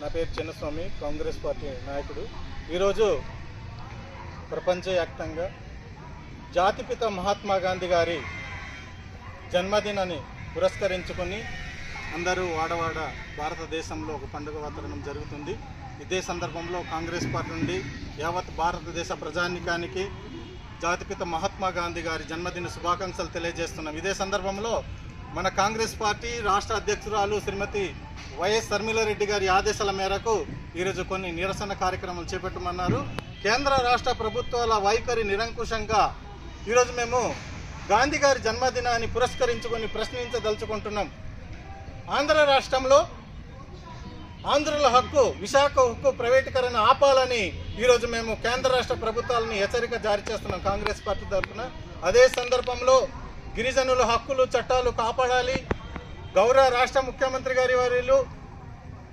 నా పేరు చిన్నస్వామి కాంగ్రెస్ పార్టీ నాయకుడు. ఈరోజు ప్రపంచవ్యాప్తంగా జాతిపిత మహాత్మా గాంధీ గారి జన్మదినాన్ని పురస్కరించుకొని అందరూ వాడవాడ భారతదేశంలో ఒక పండుగ వాతావరణం జరుగుతుంది. ఇదే సందర్భంలో కాంగ్రెస్ పార్టీ నుండి యావత్ భారతదేశ ప్రజానికానికి జాతిపిత మహాత్మా గాంధీ గారి జన్మదిన శుభాకాంక్షలు తెలియజేస్తున్నాం. ఇదే సందర్భంలో మన కాంగ్రెస్ పార్టీ రాష్ట్ర అధ్యక్షురాలు శ్రీమతి వైఎస్ శర్మిలారెడ్డి గారి ఆదేశాల మేరకు ఈరోజు కొన్ని నిరసన కార్యక్రమాలు చేపట్టమన్నారు. కేంద్ర రాష్ట్ర ప్రభుత్వాల వైఖరి నిరంకుశంగా ఈరోజు మేము గాంధీ గారి జన్మదినాన్ని పురస్కరించుకొని ప్రశ్నించదలుచుకుంటున్నాం. ఆంధ్ర రాష్ట్రంలో ఆంధ్రుల హక్కు విశాఖ హక్కు ప్రైవేటీకరణ ఆపాలని ఈరోజు మేము కేంద్ర రాష్ట్ర ప్రభుత్వాలని హెచ్చరిక జారీ చేస్తున్నాం కాంగ్రెస్ పార్టీ తరఫున. అదే సందర్భంలో గిరిజనుల హక్కులు చట్టాలు కాపాడాలి. గౌరవ రాష్ట్ర ముఖ్యమంత్రి గారి వారిలు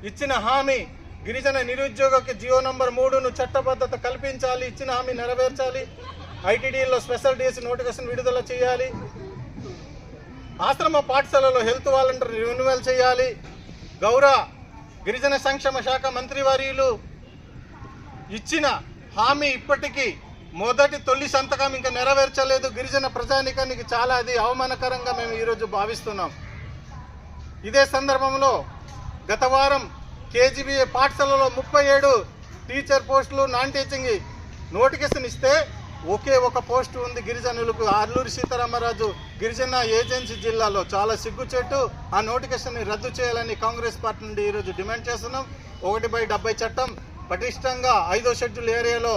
ఇచ్చిన హామీ గిరిజన నిరుద్యోగకి జియో నంబర్ మూడును చట్టబద్ధత కల్పించాలి ఇచ్చిన హామీ నెరవేర్చాలి. ఐటీడీలో స్పెషల్ డేస్ నోటిఫికేషన్ విడుదల చేయాలి. ఆశ్రమ పాఠశాలలో హెల్త్ వాలంటీర్ రెన్యువల్ చేయాలి. గౌరవ గిరిజన సంక్షేమ శాఖ మంత్రి మంత్రివర్యులు ఇచ్చిన హామీ ఇప్పటికీ మొదటి తొలి సంతకం ఇంకా నెరవేర్చలేదు. గిరిజన ప్రజానికానికి చాలా అది అవమానకరంగా మేము ఈరోజు భావిస్తున్నాం. ఇదే సందర్భంలో గత వారం కేజీబీఏ పాఠశాలలో ముప్పై ఏడు టీచర్ పోస్టులు నాన్ టీచింగ్ నోటిఫికేషన్ ఇస్తే ఒకే ఒక పోస్టు ఉంది గిరిజనులకు. అల్లూరి సీతారామరాజు గిరిజన ఏజెన్సీ జిల్లాలో చాలా సిగ్గుచెట్టు ఆ నోటిఫికేషన్ని రద్దు చేయాలని కాంగ్రెస్ పార్టీ నుండి ఈరోజు డిమాండ్ చేస్తున్నాం. ఒకటి బై డెబ్బై చట్టం పటిష్టంగా ఐదో షెడ్యూల్ ఏరియాలో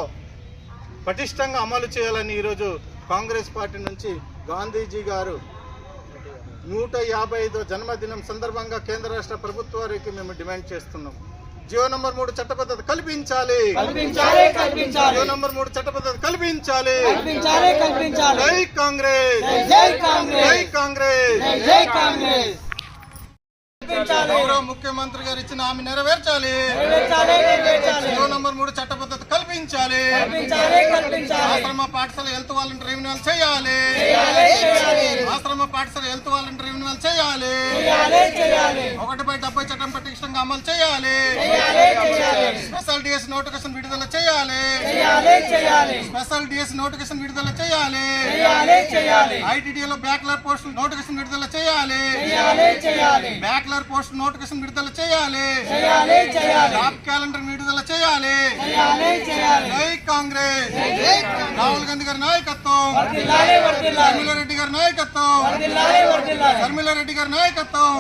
పటిష్టంగా అమలు చేయాలని ఈరోజు కాంగ్రెస్ పార్టీ నుంచి గాంధీజీ గారు నూట యాభై ఐదో జన్మదినం సందర్భంగా కేంద్ర రాష్ట్ర ప్రభుత్వానికి మేము డిమాండ్ చేస్తున్నాం. జియో నంబర్ మూడు చట్టబద్ధత కల్పించాలి. కల్పించాలి జియో నంబర్ మూడు చట్టబద్ధత కల్పించాలి. కల్పించాలి జై కాంగ్రెస్. జై కాంగ్రెస్. జై కాంగ్రెస్. జై కాంగ్రెస్. కల్పించాలి గౌరవ ముఖ్యమంత్రి గారు ఇచ్చిన హామీ నెరవేర్చాలి. జియో నంబర్ మూడు చట్టబద్ధత కల్పించాలి. కల్పించాలి ఆశ్రమ పాఠశాల హెల్త్ వాలంటీర్ రెన్యువల్ చేయాలి. ఆశ్రమ పాఠశాల హెల్త్ వాలంటీర్ రెన్యువల్ చేయాలి. ఒకటి బై డెబ్బై చట్టం పటిష్టంగా అమలు చేయాలి. స్పెషల్ డిఎస్ నోటిఫికేషన్ విడుదల చేయాలి. స్పెషల్ డిఎస్ నోటిఫికేషన్ విడుదల చేయాలి చేయాలి. ఐటీడీలో బ్యాక్లర్ పోస్ట్ నోటిఫికేషన్ విడుదల చేయాలి. చేయాలి చేయాలి. బ్యాక్లర్ పోస్ట్ నోటిఫికేషన్ విడుదల చేయాలి. చేయాలి చేయాలి. జాబ్ క్యాలెండర్ విడుదల చేయాలి. చేయాలి చేయాలి. జై కాంగ్రెస్. రాహుల్ గాంధీ గారి నాయకత్వం. శర్మిలారెడ్డి గారి నాయకత్వం. శర్మిలారెడ్డి గారి నాయకత్వం.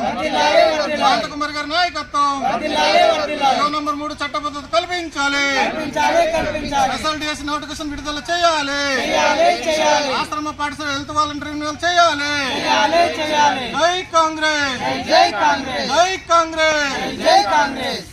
శాంతకుమార్ గారి నాయకత్వం. జీవో నంబర్ మూడు చట్టబద్ధత కల్పించాలి. కల్పించాలి కల్పించాలి. స్పెషల్ డిఎస్ నోటిఫికేషన్ విడుదల చేయాలి. ఆశ్రమ పాఠశాల హెల్త్ వాలంటీర్ రెన్యువల్ చేయాలి. చేయాలి చేయాలి. జై కాంగ్రెస్. జై కాంగ్రెస్. జై కాంగ్రెస్. జై కాంగ్రెస్.